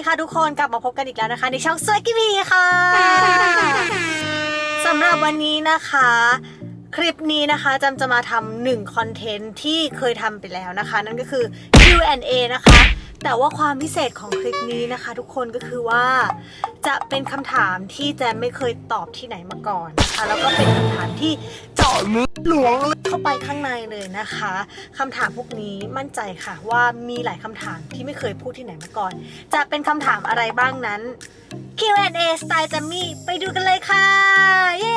ดีค่ะทุกคนกลับมาพบกันอีกแล้วนะคะ ในช่องสวยกิมีค่ะสำหรับวันนี้นะคะ คลิปนี้นะคะจำจะมาทำหนึ่งคอนเทนต์ที่เคยทำไปแล้วนะคะ นั่นก็คือ Q&A นะคะ แต่ว่าความพิเศษของคลิปนี้นะคะ ทุกคนก็คือว่า จะเป็นคำถามที่แจมไม่เคยตอบที่ไหนมาก่อนนะคะแล้วก็เป็นคำถามที่เจาะลึกหลวงลึกเข้าไปข้างในเลยนะคะคำถามพวกนี้มั่นใจค่ะว่ามีหลายคำถามที่ไม่เคยพูดที่ไหนมาก่อน จะเป็นคำถามอะไรบ้างนั้น Q&A สไตล์จัมมี่ไปดูกันเลยค่ะ เย้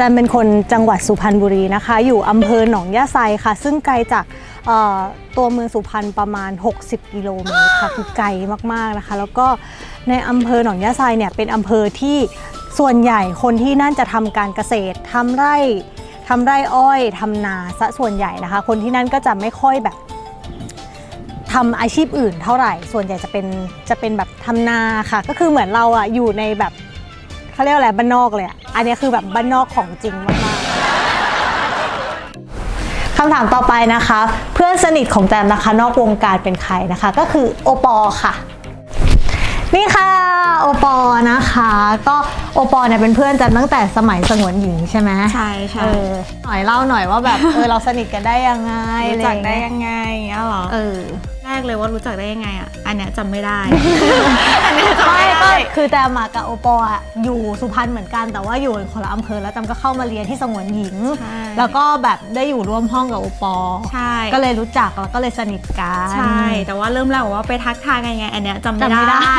จันเป็นคนจังหวัดสุพรรณบุรีนะคะ อยู่อำเภอหนองยะไซค่ะ ซึ่งไกลจากตัวเมืองสุพรรณประมาณ 60 กิโลเมตรค่ะคือไกลมากๆนะคะ แล้วก็ในอำเภอหนองยะไซเนี่ยเป็นอำเภอที่ส่วนใหญ่คนที่นั่นจะทำการเกษตรทำไร่ทำไร่อ้อยทำนาซะส่วนใหญ่นะคะ คนที่นั่นก็จะไม่ค่อยแบบทำอาชีพอื่นเท่าไหร่ ส่วนใหญ่จะเป็นจะเป็นแบบทำนาค่ะ ก็คือเหมือนเราอะอยู่ในแบบ เขาเรียกว่าอะไรบ้านนอกเลยอะอันนี้คือแบบบ้านนอกของจริงมากๆคำถามต่อไปนะคะ เพื่อนสนิทของแจมนะคะ นอกวงการเป็นใครนะคะ ก็คือโอปอค่ะนี่ค่ะโอปอนะคะ ก็โอปอเนี่ยเป็นเพื่อนแจมตั้งแต่สมัยสงวนหญิงใช่ไหมใช่ใช่เออหน่อยเล่าหน่อยว่าแบบเออเราสนิทกันได้ยังไงรู้จักได้อะรอยังไงอย่างเงี้ยเหรอเออ แรกเลยว่ารู้จักได้ยังไงอะ อันเนี้ยจำไม่ได้ อันเนี้ยจำไม่ไม่ก็ได้ คือแจมอะกับโอปออะอยู่สุพรรณเหมือนกันแต่ว่าอยู่คนละอำเภอแล้วแจมก็เข้ามาเรียนที่สงวนหญิง ใช่ แล้วก็แบบได้อยู่ร่วมห้องกับโอปอใช่ก็เลยรู้จักแล้วก็เลยสนิทกัน ใช่ แต่ว่าเริ่มแรกว่าไปทักทายกันยังไง อันเนี้ยจำไม่จำไม่ได้ ได้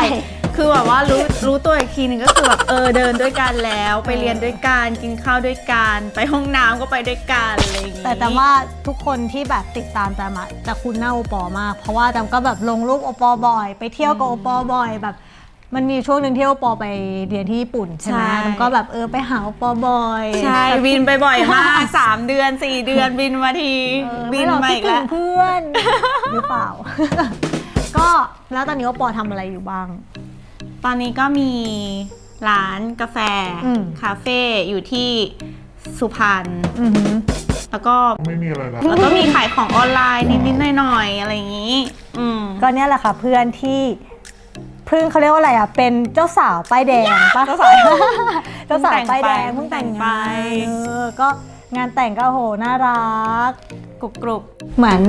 คือแบบว่ารู้รู้ตัวอีกทีหนึ่งก็คือแบบเออเดินด้วยกันแล้ว ไปเรียนด้วยกันกินข้าวด้วยกันไปห้องน้ำก็ไปด้วยกันอะไรอย่างงี้แต่แต่ว่าทุกคนที่แบบติดตามแจมอะจะคุ้นหน้าโอปอมาก เพราะว่าแจมก็แบบลงรูปโอปอบ่อย ไปเที่ยวกับโอปอบ่อยแบบ มันมีช่วงหนึ่งที่โอปอไปเรียนที่ญี่ปุ่นใช่ไหมแจมก็แบบเออไปหาโอปอบ่อยใช่บินไปบ่อยมากสามเดือนสี่เดือนบินมาที เออบินไม่หรอกมาคิอีดกถึแล้วงเพื่อน หรือเปล่า ก็แล้วตอนนี้โอปอทำอะไรอยู่บ้าง ตอนนี้ก็มีร้านกาแฟ อืม คาเฟ่อยู่ที่สุพรรณอือหือ แล้วก็ไม่มีอะไรนะแล้วก็มีขายของออนไลน์นิดๆหน่อยๆอะไรอย่างนี้ อืม ก็เนี่ยแหละค่ะเพื่อนที่เพื่อนเขาเรียกว่าอะไรอะ เป็นเจ้าสาวป้ายแดงปะเจ้าสาว เจ้าสาวป้ายแดงเพิ่เพิ่งงแต่แต่งงไปงานเออก็งานแต่งก็โหน่ารัก กรุบกรุบเหมือน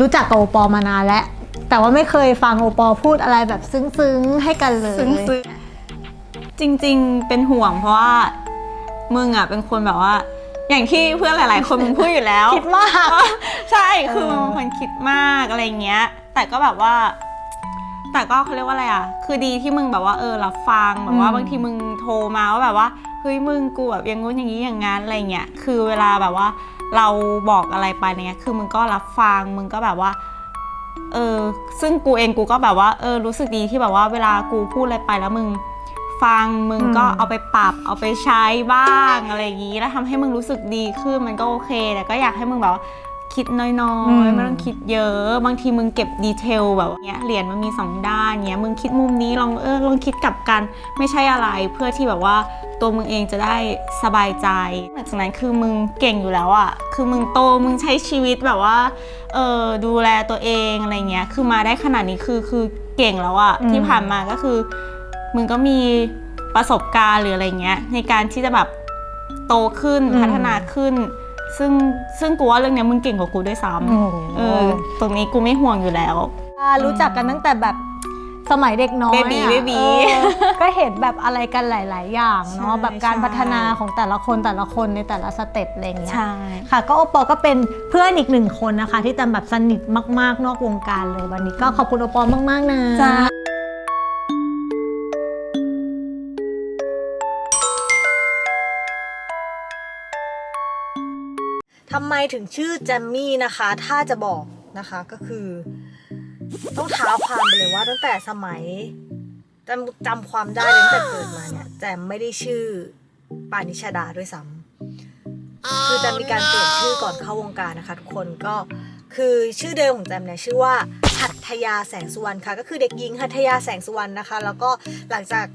รู้จักกับโอปอมานานแล้ว แต่ว่าไม่เคยฟังโอปอพูดอะไรแบบซึ้งๆให้กันเลย ซึ้งซึ้งจริงๆ เป็นห่วงเพราะว่ามึงอะเป็นคนแบบว่า อย่างที่เพื่อนหลาย ๆ คนมึงพูดอยู่แล้ว คิดมาก ใช่คือเออมึงเป็นคนคิดมากอะไรเงี้ย แต่ก็แบบว่า แต่ก็เขาเรียกว่าอะไรอะ คือดีที่มึงแบบว่าเออรับฟังแบบว่าบางทีมึงโทรมาว่าแบบว่าเฮ้ยมึงกูแบบอย่างงู้นอย่างนี้อย่างงั้นอะไรเงี้ยคือเวลาแบบว่า เราบอกอะไรไปเนี่ยคือมึงก็รับฟังมึงก็แบบว่า เออซึ่งกูเองกูก็แบบว่าเออรู้สึกดีที่แบบว่าเวลากูพูดอะไรไปแล้วมึง ฟังมึงก็เอาไปปรับเอาไปใช้บ้างอะไรอย่างนี้ แล้วทำให้มึงรู้สึกดีขึ้นมันก็โอเคแต่ก็อยากให้มึงแบบว่า คิดน้อยอืมๆไม่ต้องคิดเยอะ บางทีมึงเก็บดีเทลแบบเนี้ยเหรียญมันมีสองด้านเนี้ยมึงคิดมุมนี้ลองเออลองคิดกลับกัน ไม่ใช่อะไรเพื่อที่แบบว่าตัวมึงเองจะได้สบายใจหลังจากนั้นคือมึงเก่งอยู่แล้วอะ่ะ คือมึงโตมึงใช้ชีวิตแบบว่าเออดูแลตัวเองอะไรเงี้ย คือมาได้ขนาดนี้คือคือเก่งแล้วอะอืมที่ผ่านมาก็คือ มึงก็มีประสบการณ์หรืออะไรเงี้ยในการที่จะแบบโตขึ้นพัฒนาขึ้น ซึ่งซึ่งกูว่าเรื่องเนี้ยมึงเก่งกว่ากูด้วยซ้โอ้โหำเออตรงนี้กูไม่ห่วงอยู่แล้ว อ่ารู้จักกันตั้งแต่แบบสมัยเด็กน้อยอะ Baby baby เออก็เห็นแบบอะไรกันหลาย ๆ อย่างเนาะใช่แบบการใช่ พัฒนาของแต่ละคนแต่ละคนในแต่ละสเต็ปอะไรอย่างเงี้ย ใช่ ค่ะก็โอปอก็เป็นเพื่อนอีกหนึ่งคนนะคะ ที่จำแบบสนิทมากๆ นอกวงการเลยวันนี้ก็ขอบคุณโอปอมาก ๆ นะ จ้า ทำไมถึงชื่อแจมมี่นะคะ ถ้าจะบอกนะคะก็คือ ต้องเท้าความไปเลยว่าตั้งแต่สมัยจำจำความได้ตั้งแต่เกิดมาเนี่ยแจมไม่ได้ชื่อปานิชาดาด้วยซ้ำคือจมมีการเปลี่ยนชื่อก่อนเข้าวงการนะคะ ทุกคนก็คือชื่อเดิมของแจมเนี่ยชื่อว่าหัตถยาแสงสุวรรณค่ะ ก็คือเด็กหญิงหัตถยาแสงสุวรรณนะคะ แล้วก็หลังจาก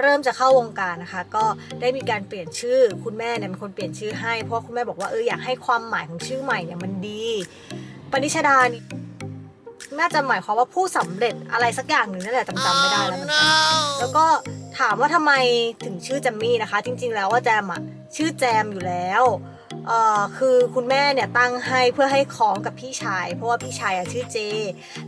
เริ่มจะเข้าวงการนะคะ ก็ได้มีการเปลี่ยนชื่อคุณแม่เนี่ยเป็นคนเปลี่ยนชื่อให้ เพราะว่าคุณแม่บอกว่าเอออยากให้ความหมายของชื่อใหม่เนี่ยมันดี ปณิชดานี่น่าจะหมายความว่าผู้สำเร็จอะไรสักอย่างหนึ่งนั่นแหละจำจำไม่ได้แล้วเหมือนกันแล้วก็ถามว่าทำไมถึงชื่อแจมมี่นะคะ จริง ๆ แล้วว่าแจมอะชื่อแจมอยู่แล้วเอ่อ คือคุณแม่เนี่ยตั้งให้เพื่อให้คล้องกับพี่ชาย เพราะว่าพี่ชายชื่อเจ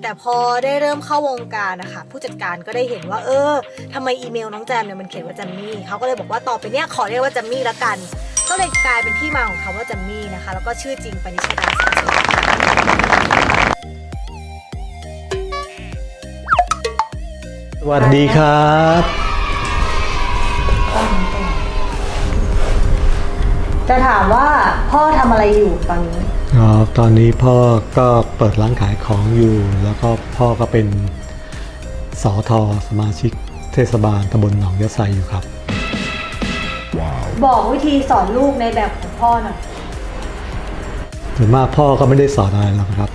แต่พอได้เริ่มเข้าวงการนะคะผู้จัดการก็ได้เห็นว่า เออทำไมอีเมลน้องแจมเนี่ยมันเขียนว่าแจมมี่เขาก็เลยบอกว่าต่อไปเนี่ยขอเรียกว่าแจมมี่ละกัน ก็เลยกลายเป็นที่มาของคำว่าแจมมี่นะคะ แล้วก็ชื่อจริงปณิชดาสังเสริมสวัสดีครับ จะถามว่าพ่อทำอะไรอยู่ตอนนี้ อ๋อตอนนี้พ่อก็เปิดร้านขายของอยู่ แล้วก็พ่อก็เป็นสอทอสมาชิกเทศบาลตำบลหนองยะไซอยู่ครับ บอกวิธีสอนลูกในแบบของพ่อหน่อยส่วนมากพ่อก็ไม่ได้สอนอะไรหรอกครับ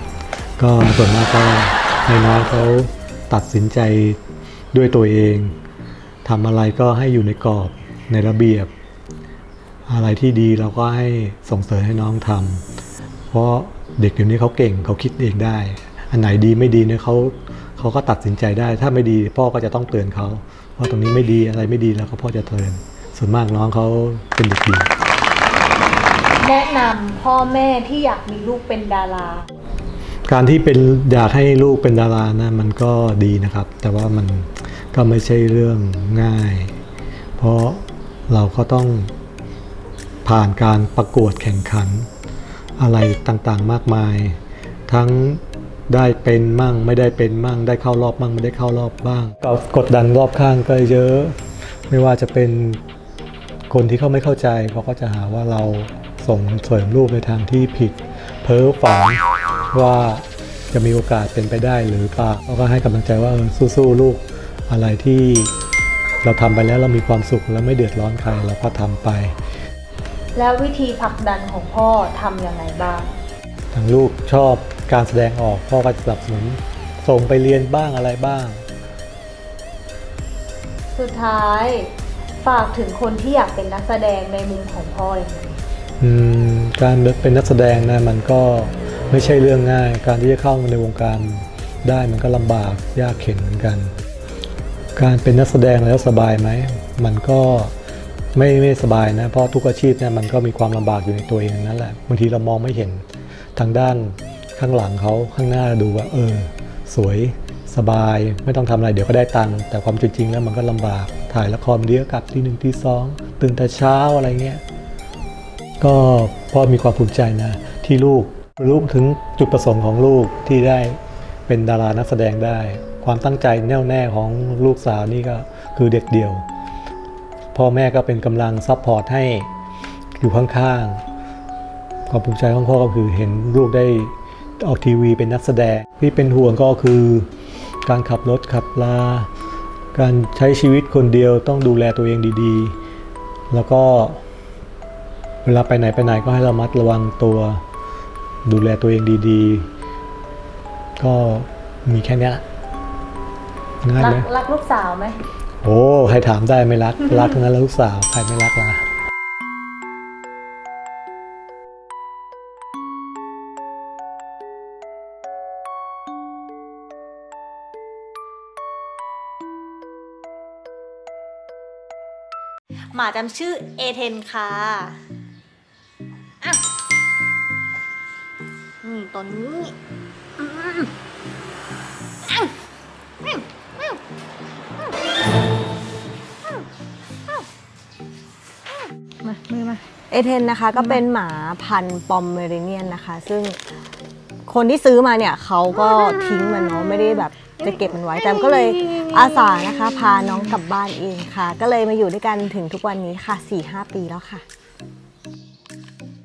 ก็ส่วนมากก็ให้น้องเขาตัดสินใจด้วยตัวเองทำอะไรก็ให้อยู่ในกรอบในระเบียบ อะไรที่ดีเราก็ให้ส่งเสริมให้น้องทำเพราะเด็กเดี๋ยวนี้เขาเก่งเขาคิดเองได้ อันไหนดีไม่ดีเนี่ยเขาเขาก็ตัดสินใจได้ ถ้าไม่ดีพ่อก็จะต้องเตือนเขาว่าตรงนี้ไม่ดีอะไรไม่ดีแล้วก็พ่อจะเตือน ส่วนมากน้องเขาเป็นเด็กดีแนะนำพ่อแม่ที่อยากมีลูกเป็นดารา การที่เป็นอยากให้ลูกเป็นดารานะมันก็ดีนะครับ แต่ว่ามันก็ไม่ใช่เรื่องง่าย เพราะเราก็ต้อง ผ่านการประกวดแข่งขัน อะไรต่างๆมากมาย ทั้งได้เป็นมั่งไม่ได้เป็นมั่ง ได้เข้ารอบมั่งไม่ได้เข้ารอบบ้างก็กดดันรอบข้างก็เยอะ ไม่ว่าจะเป็นคนที่เขาไม่เข้าใจเขาก็จะหาว่าเราส่งเสริมรูปในทางที่ผิด เพ้อฝันว่าจะมีโอกาสเป็นไปได้หรือเปล่าเขาก็ให้กำลังใจว่าเออสู้ๆลูกอะไรที่เราทำไปแล้วเรามีความสุขแล้วไม่เดือดร้อนใครเราก็ทำไป แล้ววิธีผลักดันของพ่อทำยังไงบ้าง ทางลูกชอบการแสดงออกพ่อก็สนับสนุนส่งไปเรียนบ้างอะไรบ้าง สุดท้ายฝากถึงคนที่อยากเป็นนักแสดงในมุมของพ่อยังไงอืมการเป็นนักแสดงนะมันก็ไม่ใช่เรื่องง่าย การที่จะเข้ามาในวงการได้มันก็ลำบากยากเข็นเหมือนกัน การเป็นนักแสดงแล้วสบายไหม มันก็ ไม่ไม่สบายนะ เพราะทุกอาชีพเนี่ยมันก็มีความลำบากอยู่ในตัวเองนั้นแหละบางทีเรามองไม่เห็นทางด้านข้างหลังเขาข้างหน้าดูว่าเออ สวยสบายไม่ต้องทำอะไรเดี๋ยวก็ได้ตังค์แต่ความจริงๆแล้วมันก็ลำบากถ่ายละครเดียวกับที่หนึ่งที่สองตื่นแต่เช้าอะไรเงี้ยก็พ่อมีความภูมิใจนะ ที่ลูกรู้ถึงจุดประสงค์ของลูกที่ได้เป็นดารานักแสดงได้ ความตั้งใจแน่วแน่ของลูกสาวนี่ก็คือเด็กเดียว พ่อแม่ก็เป็นกำลังซัพพอร์ตให้อยู่ข้างๆความภูมิใจของพ่อก็คือเห็นลูกได้ออกทีวีเป็นนักแสดงที่เป็นห่วงก็คือการขับรถขับลา การใช้ชีวิตคนเดียวต้องดูแลตัวเองดีๆ แล้วก็เวลาไปไหนไปไหนก็ให้ระมัดระวังตัว ดูแลตัวเองดีๆ ก็มีแค่เนี้ยง่ายรัไหมกรักลูกสาวไหม โอ้ใครถามได้ไม่รัก รักทั้งนั้นแล้วลูกสาวใครไม่รักล่ะหมาจำชื่อเอเทนค่ะอะนี่ตัวนี้อืม เอเทนนะคะก็เป็นหมาพันธุ์ปอมเมริเนียนนะคะ ซึ่งคนที่ซื้อมาเนี่ยเขาก็ทิ้งมันเนาะไม่ได้แบบจะเก็บมันไว้แต่ก็เลยอาสานะคะ พาน้องกลับบ้านเองค่ะ ก็เลยมาอยู่ด้วยกันถึงทุกวันนี้ค่ะ 4-5 ปีแล้วค่ะ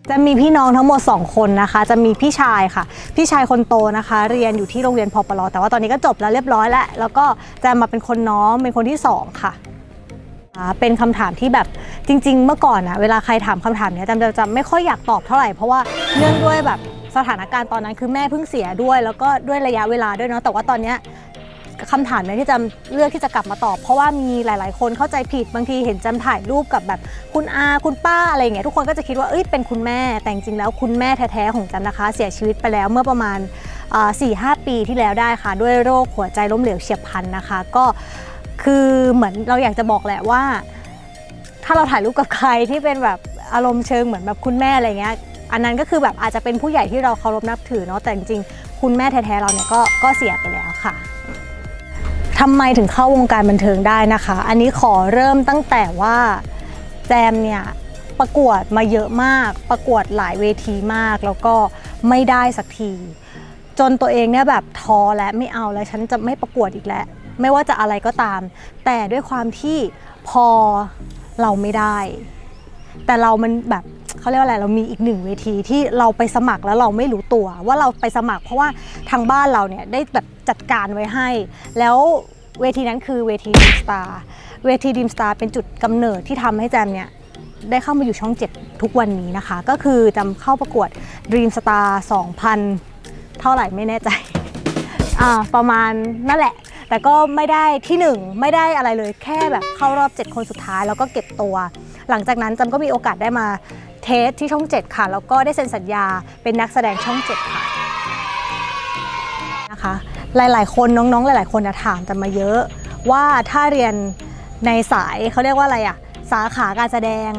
จะมีพี่น้องทั้งหมด 2 คนนะคะ จะมีพี่ชายค่ะ พี่ชายคนโตนะคะ เรียนอยู่ที่โรงเรียนพอปลอแต่ว่าตอนนี้ก็จบแล้วเรียบร้อยแล้ว แล้วก็จะมาเป็นคนน้องเป็นคนที่ 2 ค่ะอ่า เป็นคำถามที่แบบจริง ๆ เมื่อก่อนนะเวลาใครถามคำถามเนี้ยจำจะจะไม่ค่อยอยากตอบเท่าไหร่เพราะว่าเนื่องด้วยแบบสถานการณ์ตอนนั้นคือแม่เพิ่งเสียด้วย แล้วก็ด้วยระยะเวลาด้วยเนาะแต่ว่าตอนเนี้ยคำถามเนี้ที่จำเลือกที่จะกลับมาตอบ เพราะว่ามีหลาย ๆ คนเข้าใจผิดบางทีเห็นจำถ่ายรูปกับแบบคุณอาคุณป้าอะไรเงี้ยทุกคนก็จะคิดว่าเอ้ยเป็นคุณแม่แต่จริงๆแล้วคุณแม่แท้ ๆ ของจำนะคะ เสียชีวิตไปแล้วเมื่อประมาณ4ี่ห้าปีที่แล้วได้ค่ะ ด้วยโรคหัวใจล้มเหลวเฉียบพลันนะคะ ก็ คือเหมือนเราอยากจะบอกแหละว่า ถ้าเราถ่ายรูปกับใครที่เป็นแบบอารมณ์เชิงเหมือนแบบคุณแม่อะไรเงี้ยอันนั้นก็คือแบบอาจจะเป็นผู้ใหญ่ที่เราเคารพนับถือเนาะแต่จริงๆ คุณแม่แท้ๆเราเนี่ยก็ก็เสียไปแล้วค่ะทำไมถึงเข้าวงการบันเทิงได้นะคะ อันนี้ขอเริ่มตั้งแต่ว่าแจมเนี่ยประกวดมาเยอะมาก ประกวดหลายเวทีมาก แล้วก็ไม่ได้สักที จนตัวเองเนี่ยแบบท้อและไม่เอาแล้วฉันจะไม่ประกวดอีกแล้ว ไม่ว่าจะอะไรก็ตาม แต่ด้วยความที่พอเราไม่ได้ แต่เรามันแบบเขาเรียกว่าอะไรเรามีอีกหนึ่งเวทีที่เราไปสมัครแล้วเราไม่รู้ตัว ว่าเราไปสมัครเพราะว่าทางบ้านเราเนี่ยได้แบบจัดการไว้ให้ แล้วเวทีนั้นคือเวทีดีมสตาร์เวทีดีมสตาร์เป็นจุดกำเนิดที่ทำให้แจมเนี่ยได้เข้ามาอยู่ช่อง 7 ทุกวันนี้นะคะ ก็คือจำเข้าประกวด Dream Star 2000 เท่าไหร่ไม่แน่ใจอ่าประมาณนั่นแหละ แต่ก็ไม่ได้ที่หนึ่งไม่ได้อะไรเลยแค่แบบเข้ารอบ 7 คนสุดท้ายแล้วก็เก็บตัว หลังจากนั้นจำก็มีโอกาสได้มาเทสที่ช่อง 7 ค่ะ แล้วก็ได้เซ็นสัญญาเป็นนักแสดงช่อง 7 ค่ะนะคะหลาย ๆ คนน้องๆ หลาย ๆ คนจะถามจำมาเยอะว่าถ้าเรียนในสายเขาเรียกว่าอะไรอะสาขาการแสดง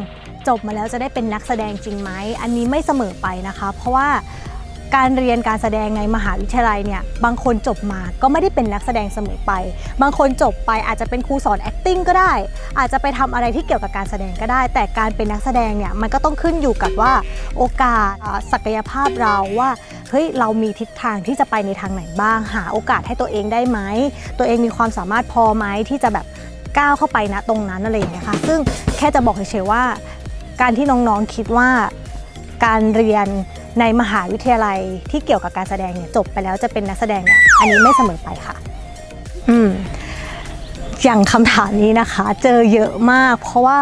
จบมาแล้วจะได้เป็นนักแสดงจริงไหม อันนี้ไม่เสมอไปนะคะ เพราะว่า การเรียนการแสดงในมหาวิทยาลัยเนี่ยบางคนจบมาก็ไม่ได้เป็นนักแสดงเสมอไป บางคนจบไปอาจจะเป็นครูสอน acting ก็ได้ อาจจะไปทำอะไรที่เกี่ยวกับการแสดงก็ได้ แต่การเป็นนักแสดงเนี่ยมันก็ต้องขึ้นอยู่กับว่าโอกาสศักยภาพเราว่าเฮ้ยเรามีทิศทางที่จะไปในทางไหนบ้าง หาโอกาสให้ตัวเองได้ไหมตัวเองมีความสามารถพอไหมที่จะแบบก้าวเข้าไปนะตรงนั้นอะไรอย่างเงี้ยค่ะซึ่งแค่จะบอกเฉยๆว่า การที่น้องๆคิดว่าการเรียน ในมหาวิทยาลัยที่เกี่ยวกับการแสดงเนี่ยจบไปแล้วจะเป็นนักแสดงเนี่ยอันนี้ไม่เสมอไปค่ะ อืมอย่างคำถามนี้นะคะ เจอเยอะมาก เพราะว่า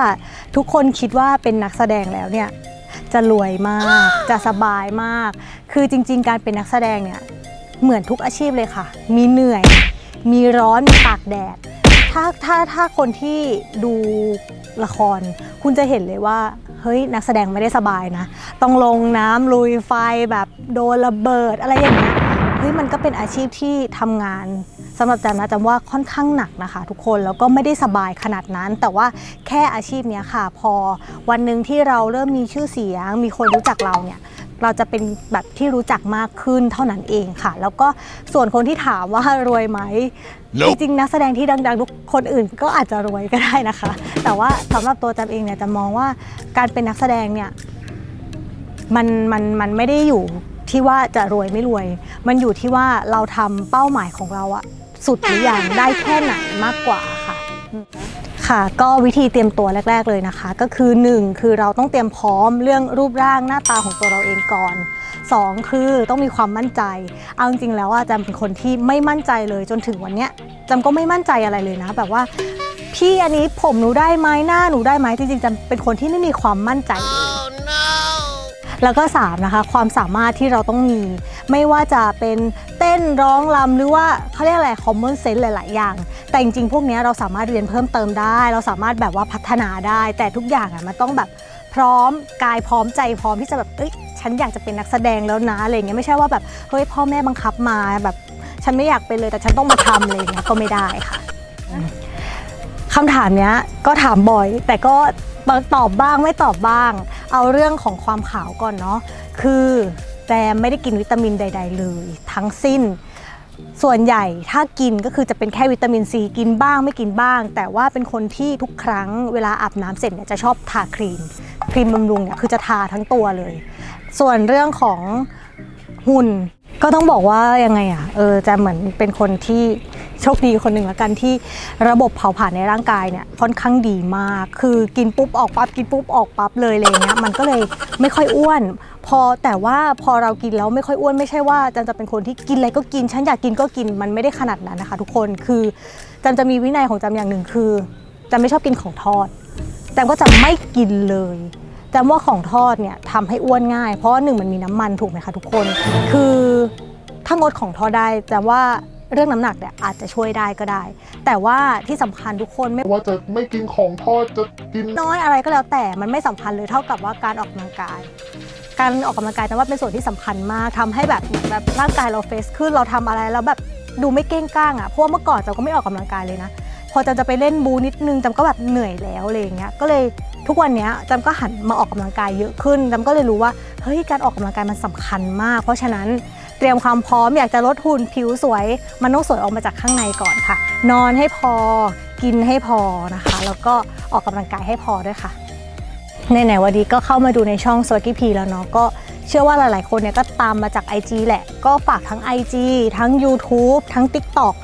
ทุกคนคิดว่าเป็นนักแสดงแล้วเนี่ย จะรวยมาก จะสบายมาก คือจริง ๆ การเป็นนักแสดงเนี่ยเหมือนทุกอาชีพเลยค่ะ มีเหนื่อย มีร้อน มีตากแดด ถ้าถ้าถ้าคนที่ดู ละคร คุณจะเห็นเลยว่า เฮ้ยนักแสดงไม่ได้สบายนะ ต้องลงน้ำลุยไฟแบบโดนระเบิดอะไรอย่างเงี้ยเฮ้ยมันก็เป็นอาชีพที่ทำงานสำหรับแจมนะจำว่าค่อนข้างหนักนะคะ ทุกคนแล้วก็ไม่ได้สบายขนาดนั้น แต่ว่าแค่อาชีพเนี้ยค่ะ พอวันหนึ่งที่เราเริ่มมีชื่อเสียง มีคนรู้จักเราเนี่ย เราจะเป็นแบบที่รู้จักมากขึ้นเท่านั้นเองค่ะ แล้วก็ส่วนคนที่ถามว่ารวยไหมจริงๆนักแสดงที่ดังๆทุกคนอื่นก็อาจจะรวยก็ได้นะคะ แต่ว่าสำหรับตัวจำเองเนี่ยจะมองว่าการเป็นนักแสดงเนี่ยมันมันมันไม่ได้อยู่ที่ว่าจะรวยไม่รวย มันอยู่ที่ว่าเราทำเป้าหมายของเราอะสุดหรือยังได้แค่ไหนมากกว่าค่ะอืม ค่ะก็วิธีเตรียมตัวแรก ๆเลยนะคะ ก็คือ 1 คือเราต้องเตรียมพร้อมเรื่องรูปร่างหน้าตาของตัวเราเองก่อน 2 คือต้องมีความมั่นใจ เอาจริงๆแล้วอะจำเป็นคนที่ไม่มั่นใจเลยจนถึงวันเนี้ยจำก็ไม่มั่นใจอะไรเลยนะ แบบว่าพี่อันนี้ผมหนูได้ไหมหน้าหนูได้ไหมจริงๆจำเป็นคนที่ไม่มีความมั่นใจเลย แล้วก็3นะคะความสามารถที่เราต้องมี ไม่ว่าจะเป็นเต้นร้องรำหรือว่าเขาเรียกอะไร common sense หลาย ๆ อย่าง แต่จริงๆ พวกนี้เราสามารถเรียนเพิ่มเติมได้ เราสามารถแบบว่าพัฒนาได้ แต่ทุกอย่างอะมันต้องแบบพร้อมกายพร้อมใจพร้อมที่จะแบบเอ้ยฉันอยากจะเป็นนักแสดงแล้วนะอะไรเงี้ยไม่ใช่ว่าแบบเฮ้ยพ่อแม่บังคับมาแบบฉันไม่อยากเป็นเลยแต่ฉันต้องมาทำอะไรเงี้ยก็ไม่ได้ค่ะคำถามเนี้ยก็ถามบ่อยแต่ก็ ตอบบ้างไม่ตอบบ้าง เอาเรื่องของความขาวก่อนเนาะคือแจมไม่ได้กินวิตามินใด ๆ เลย ทั้งสิ้น ส่วนใหญ่ถ้ากินก็คือจะเป็นแค่วิตามินซีกินบ้างไม่กินบ้าง แต่ว่าเป็นคนที่ทุกครั้งเวลาอาบน้ำเสร็จเนี่ยจะชอบทาครีมครีมบำรุงเนี่ยคือจะทาทั้งตัวเลย ส่วนเรื่องของหุ่นก็ต้องบอกว่ายังไงอะเออจะเหมือนเป็นคนที่ โชคดีคนหนึ่งละกันที่ระบบเผาผลาญในร่างกายเนี่ยค่อนข้างดีมาก คือกินปุ๊บออกปั๊บกินปุ๊บออกปั๊บเลยอะไรอย่างเงี้ยมันก็เลยไม่ค่อยอ้วน พอแต่ว่าพอเรากินแล้วไม่ค่อยอ้วนไม่ใช่ว่าจันจะเป็นคนที่กินอะไรก็กินฉันอยากกินก็กินมันไม่ได้ขนาดนั้นนะคะ ทุกคนคือจันจะมีวินัยของจันอย่างหนึ่งคือจันไม่ชอบกินของทอดแต่ก็จะไม่กินเลยจำว่าของทอดเนี่ยทำให้อ้วนง่าย เพราะหนึ่งมันมีน้ำมันถูกไหมคะทุกคน คือถ้างดของทอดได้แต่ว่า เรื่องน้ำหนักเนี่ยอาจจะช่วยได้ก็ได้ แต่ว่าที่สำคัญทุกคนไม่ว่าจะไม่กินของทอดจะกินน้อยอะไรก็แล้วแต่มันไม่สำคัญเลยเท่ากับว่าการออกกำลังกาย การออกกำลังกายแต่ว่าเป็นส่วนที่สำคัญมากทำให้แบบเหมือนแบบร่างกายเราเฟสขึ้นเราทำอะไรแล้วแบบดูไม่เก้งก้างอะเพราะว่าเมื่อก่อนจำก็ไม่ออกกำลังกายเลยนะ พอจำจะไปเล่นบูนิดนึงจำก็แบบเหนื่อยแล้วอะไรอย่างเงี้ยก็เลยทุกวันเนี้ยจำก็หันมาออกกำลังกายเยอะขึ้นจำก็เลยรู้ว่าเฮ้ยการออกกำลังกายมันสำคัญมาก เพราะฉะนั้น เตรียมความพร้อมอยากจะลดหุ่นผิวสวย มันต้องสวยออกมาจากข้างในก่อนค่ะ นอนให้พอกินให้พอนะคะ แล้วก็ออกกำลังกายให้พอด้วยค่ะไหนๆวันนี้ก็เข้ามาดูในช่องสว a กี้พีแล้วเนาะก็เชื่อว่าหลายๆคนเนี่ยก็ตามมาจาก IG แหละ ก็ฝากทั้ง IG ทั้ง YouTube ทั้ง TikTok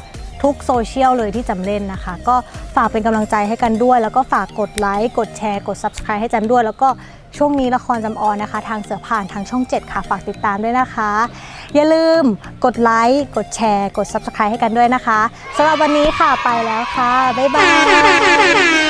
ทุกโซเชียลเลยที่จำเล่นนะคะ ก็ฝากเป็นกำลังใจให้กันด้วย แล้วก็ฝากกดไลค์กดแชร์กด Subscribe ให้จำด้วย แล้วก็ช่วงนี้ละครจำออนนะคะ ทางเสือผ่านทางช่อง 7 ค่ะ ฝากติดตามด้วยนะคะ อย่าลืมกดไลค์กดแชร์กด Subscribe ให้กันด้วยนะคะสำหรับวันนี้ค่ะไปแล้วค่ะบ๊ายบาย